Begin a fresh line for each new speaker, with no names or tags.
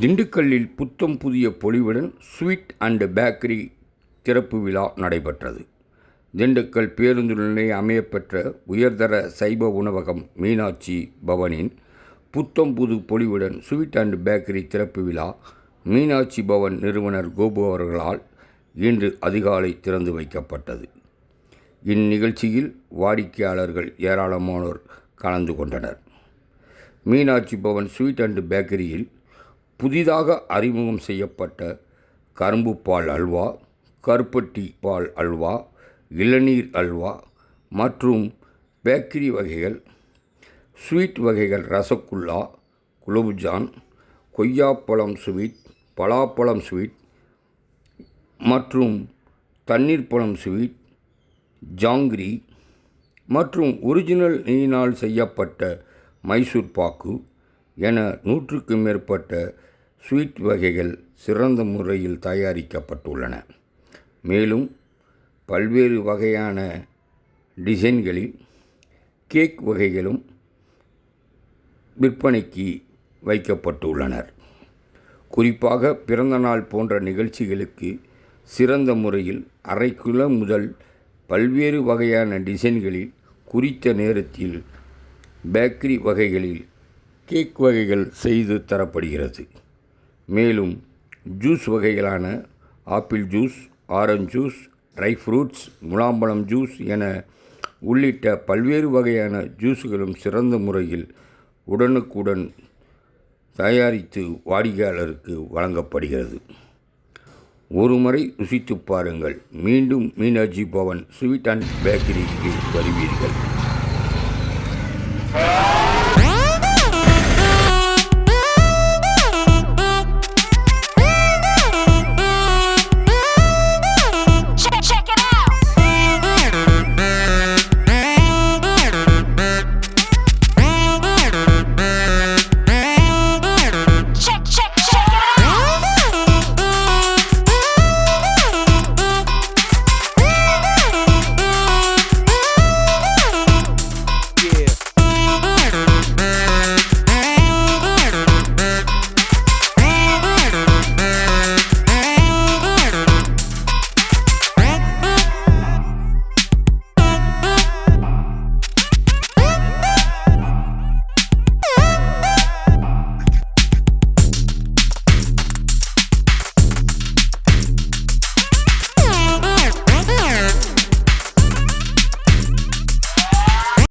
திண்டுக்கல்லில் புத்தம் புதிய பொலிவுடன் ஸ்வீட் அண்ட் பேக்கரி திறப்பு விழா நடைபெற்றது. திண்டுக்கல் பேருந்து நிலைய அமையப்பெற்ற உயர்தர சைவ உணவகம் மீனாட்சி பவனின் புத்தம் புது பொலிவுடன் ஸ்வீட் அண்ட் பேக்கரி திறப்பு விழா மீனாட்சி பவன் நிறுவனர் கோபு அவர்களால் இன்று அதிகாலை திறந்து வைக்கப்பட்டது. இந்நிகழ்ச்சியில் வாடிக்கையாளர்கள் ஏராளமானோர் கலந்து கொண்டனர். மீனாட்சி பவன் ஸ்வீட் அண்ட் பேக்கரியில் புதிதாக அறிமுகம் செய்யப்பட்ட கரும்பு பால் அல்வா கருப்பட்டி பால் அல்வா இளநீர் அல்வா மற்றும் பேக்கரி வகைகள் ஸ்வீட் வகைகள் ரசகுல்லா குலோப்ஜான் கொய்யாப்பழம் ஸ்வீட் பலாப்பழம் ஸ்வீட் மற்றும் தண்ணீர் பழம் ஸ்வீட் ஜாங்கிரி மற்றும் ஒரிஜினல் நெய்யினால் செய்யப்பட்ட மைசூர் பாக்கு என நூற்றுக்கும் மேற்பட்ட ஸ்வீட் வகைகள் சிறந்த முறையில் தயாரிக்கப்பட்டுள்ளன. மேலும் பல்வேறு வகையான டிசைன்களில் கேக் வகைகளும் விற்பனைக்கு வைக்கப்பட்டுள்ளனர். குறிப்பாக பிறந்தநாள் போன்ற நிகழ்ச்சிகளுக்கு சிறந்த முறையில் அரை கிலோ முதல் பல்வேறு வகையான டிசைன்களில் குறித்த நேரத்தில் பேக்கரி வகைகளில் கேக் வகைகள் செய்து தரப்படுகிறது. மேலும் juice வகைகளான apple juice orange juice dry fruits முலாம்பழம் juice என உள்ளிட்ட பல்வேறு வகையான ஜூஸுகளும் சிறந்த முறையில் உடனுக்குடன் தயாரித்து வாடிக்கையாளருக்கு வழங்கப்படுகிறது. ஒருமுறை ருசித்து பாருங்கள். மீண்டும் மீனாட்சி பவன் ஸ்வீட் அண்ட் பேக்கரிக்கு வருவீர்கள்.